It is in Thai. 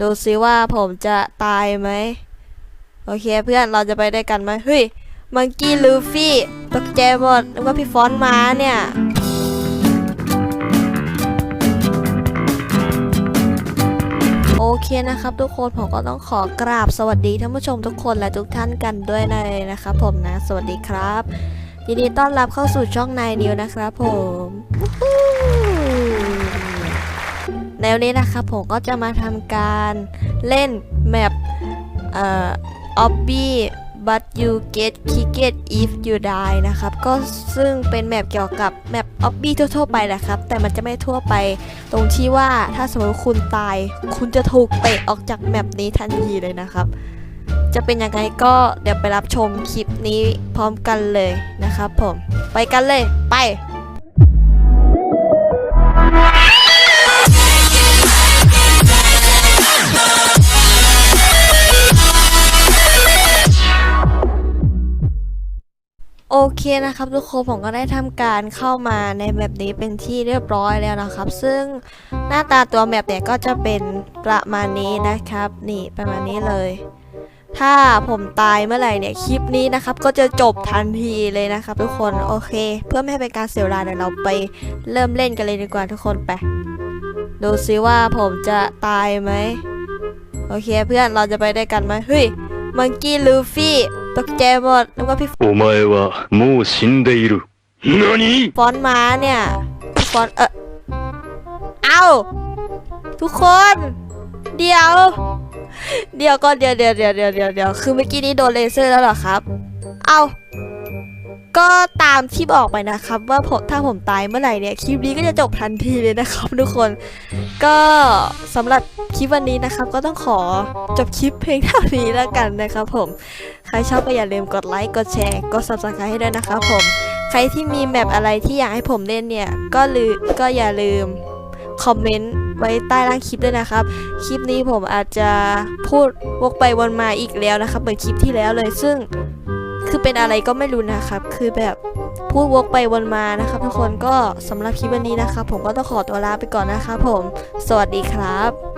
ดูซิว่าผมจะตายไหมโอเคเพื่อนเราจะไปได้กันไหมเฮ้ยมังกี้ลูฟี่ตกใจหมดว่าพี่ฟอนมาเนี่ยโอเคนะครับทุกคนผมก็ต้องขอกราบสวัสดีท่านผู้ชมทุกคนและทุกท่านกันด้วยเลยนะครับผมนะ สวัสดีครับยินดีต้อนรับเข้าสู่ช่องนายนิวนะครับผม ในวันนี้นะครับผมก็จะมาทำการเล่นแมปเอ่อ obby but you get kicked if you die นะครับ ก็ซึ่งเป็นแมปเกี่ยวกับแมป obby ทั่วๆไปแหละครับ แต่มันจะไม่ทั่วไปตรงที่ว่าถ้าสมมติคุณตาย คุณจะถูกเตะออกจากแมปนี้ทันทีเลยนะครับ จะเป็นยังไงก็เดี๋ยวไปรับชมคลิปนี้พร้อมกันเลยนะครับผม ไปกันเลย ไป เคนะครับทุกคนผมก็ได้ทำการเข้ามาในแมปนี้เป็นที่เรียบร้อยแล้วนะครับ ซึ่งหน้าตาตัวแมปเนี่ยก็จะเป็นประมาณนี้นะครับ นี่ประมาณนี้เลย ถ้าผมตายเมื่อไหร่เนี่ยคลิปนี้นะครับ ก็จะจบทันทีเลยนะครับ ทุกคนโอเค เพื่อไม่ให้เป็นการเสียเวลาเดี๋ยวเราไปเริ่มเล่นกันเลยดีกว่าทุกคนไปดูซิว่าผมจะตายไหมโอเคเพื่อนเราจะไปได้กันไหมเฮ้ยมังกี้ลูฟี่ ตกใจหมดนึกว่าพี่ お前はもう死んでいる。何 ฟอนต์ม้าเนี่ยฟอนต์เออเอาทุกคน เดี๋ยว เดี๋ยวก่อนเดี๋ยวเดี๋ยวเดี๋ยวเดี๋ยวเดี๋ยวเดี๋ยวคือเมื่อกี้นี้โดนเลเซอร์แล้วเหรอครับ เอาก็ตามที่บอกไปนะครับ ว่าผมถ้าผมตายเมื่อไหร่เนี่ยคลิปนี้ก็จะจบทันทีเลยนะครับ ทุกคน ก็สำหรับคลิปวันนี้นะครับ ก็ต้องขอจบคลิปเพลงเท่านี้แล้วกันนะครับผม ใครชอบก็อย่าลืมกดไลค์ กดแชร์ กด subscribe ให้ด้วยนะครับผม ใครที่มีแมปอะไรที่อยากให้ผมเล่นเนี่ย ก็ลืมก็อย่าลืมคอมเมนต์ไว้ใต้ล่างคลิปด้วยนะครับ คลิปนี้ผมอาจจะพูดวกไปวนมาอีกแล้วนะครับเหมือนคลิปที่แล้วเลย ซึ่งคือเป็นอะไรก็ไม่รู้นะครับ คือแบบพูดวกไปวนมานะครับ ทุกคนก็สำหรับคลิปวันนี้นะครับ ผมก็ต้องขอตัวลาไปก่อนนะครับผม สวัสดีครับ